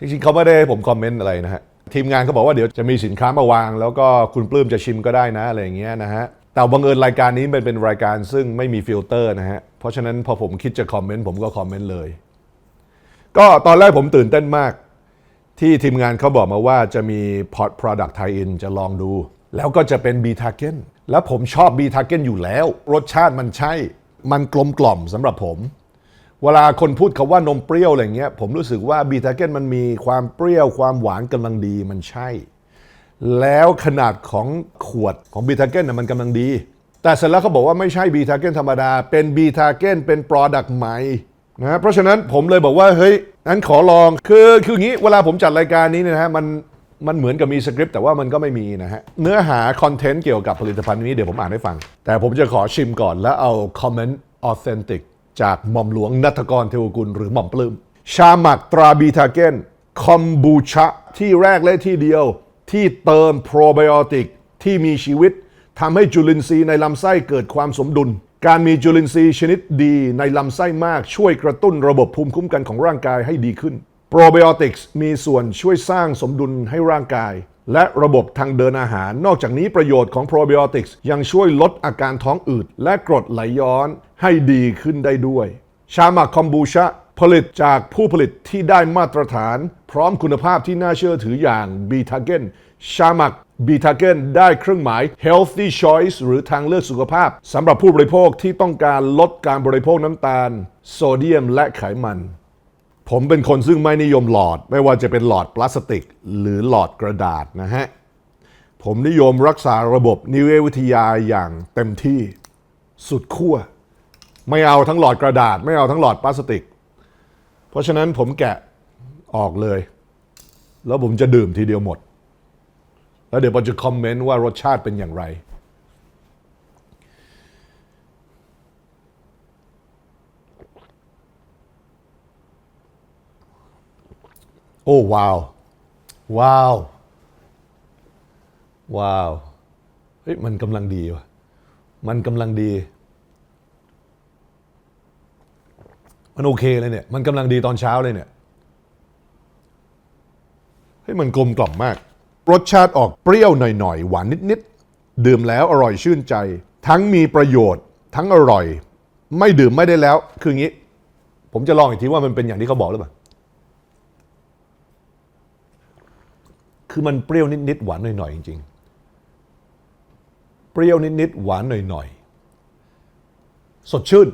จริงๆเขาไม่ได้ให้ผมคอมเมนต์อะไรนะฮะทีมงานเขาบอกว่าเดี๋ยวจะมีสินค้ามาวาง แล้วก็คุณปลื้มจะชิมก็ได้นะอะไรอย่างเงี้ยนะฮะแต่บังเอิญรายการนี้มันเป็นรายการซึ่งไม่มีฟิลเตอร์นะฮะเพราะฉะนั้นพอผมคิดจะคอมเมนต์ผมก็คอมเมนต์เลย ก็ตอนแรกผมตื่นเต้นมาก ที่ทีมงานเขาบอกมาว่าจะมี Pod Product Tie-in จะลองดู แล้วก็จะเป็น b ีทาเกนแล้วผมชอบ b ีทาเกนอยู่แล้ว รสชาติมันใช่ มันกลมกล่อมสำหรับผม เวลาคนพูดคาว่านมเปรี้ยวอะไรเงี้ยผมรู้สึกว่าบีทาเกนมันมีความเปรี้ยวความหวานกำลังดีมันใช่ แล้วขนาดของขวดของบีทาเกนน่ะมันกำลังดี แต่เสร็จแล้วเขาบอกว่าไม่ใช่บีทาเกนธรรมดา เป็นบีทาเกนเป็น Product ใหม่นะเพราะฉะนั้นผมเลยบอกว่าเฮ้ยงั้นขอลองคือคืออย่างนี้เวลาผมจัดรายการนี้เนยนะฮะมันมันเหมือนกับมีสคริปต์แต่ว่ามันก็ไม่มีนะฮะ เนื้อหาคอนเทนต์เกี่ยวกับผลิตภัณฑ์นี้เดี๋ยวผมอ่านให้ฟัง แต่ผมจะขอชิมก่อนแล้วเอาคอมเมนต์ออเทนติก จากหม่อมหลวงนัทกรเทวกุลหรือหม่อมปลื้มชาหมักตราบีทาเกนคอมบูชะที่แรกและที่เดียวที่เติมโปรไบโอติกที่มีชีวิตทำให้จุลินทรีย์ในลำไส้เกิดความสมดุล การมีจุลินทรีย์ชนิดดีในลำไส้มากช่วยกระตุ้นระบบภูมิคุ้มกันของร่างกายให้ดีขึ้น โปรไบโอติกส์มีส่วนช่วยสร้างสมดุลให้ร่างกาย และระบบทางเดินอาหาร นอกจากนี้ประโยชน์ของโปรไบโอติกส์ยังช่วยลดอาการท้องอืด และกรดไหลย้อนให้ดีขึ้นได้ด้วย ชาหมักคอมบูชะผลิตจากผู้ผลิตที่ได้มาตรฐาน พร้อมคุณภาพที่น่าเชื่อถืออย่างบีทาเกนชาหมักบีทาเกนได้เครื่องหมาย healthy choice หรือทางเลือกสุขภาพสำหรับผู้บริโภคที่ต้องการลดการบริโภคน้ำตาล โซเดียมและไขมัน ผมเป็นคนซึ่งไม่นิยมหลอด ไม่ว่าจะเป็นหลอดพลาสติก หรือหลอดกระดาษนะฮะ ผมนิยมรักษาระบบนิเวศวิทยาอย่างเต็มที่สุดขั้ว ไม่เอาทั้งหลอดกระดาษ ไม่เอาทั้งหลอดพลาสติก เพราะฉะนั้นผมแกะออกเลย แล้วผมจะดื่มทีเดียวหมด แล้วเดี๋ยวผมจะคอมเมนต์ว่ารสชาติเป็นอย่างไร โอ้ว้าวว้าวว้าวเฮ้ยมันกำลังดีว่ะมันกำลังดี มันโอเคเลยเนี่ย มันกำลังดีตอนเช้าเลยเนี่ยเฮ้ยมันกลมกล่อมมาก รสชาติออกเปรี้ยวหน่อยๆ หวานนิดๆ ดื่มแล้วอร่อยชื่นใจ ทั้งมีประโยชน์ ทั้งอร่อย ไม่ดื่มไม่ได้แล้ว คืออย่างนี้ ผมจะลองอีกทีว่ามันเป็นอย่างที่เขาบอกหรือเปล่า คือมันเปรี้ยวนิดๆหวานหน่อยๆจริงๆ เปรี้ยวนิดๆหวานหน่อยๆ สดชื่น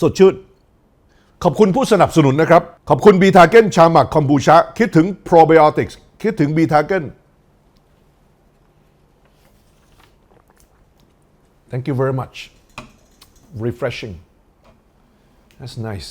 สดชื่น ขอบคุณผู้สนับสนุนนะครับ ขอบคุณบีทาเก้นชาหมักคอมบูชา คิดถึงโปรไบโอติกส์คิดถึงบีทาเก้น Thank you very much refreshing that's nice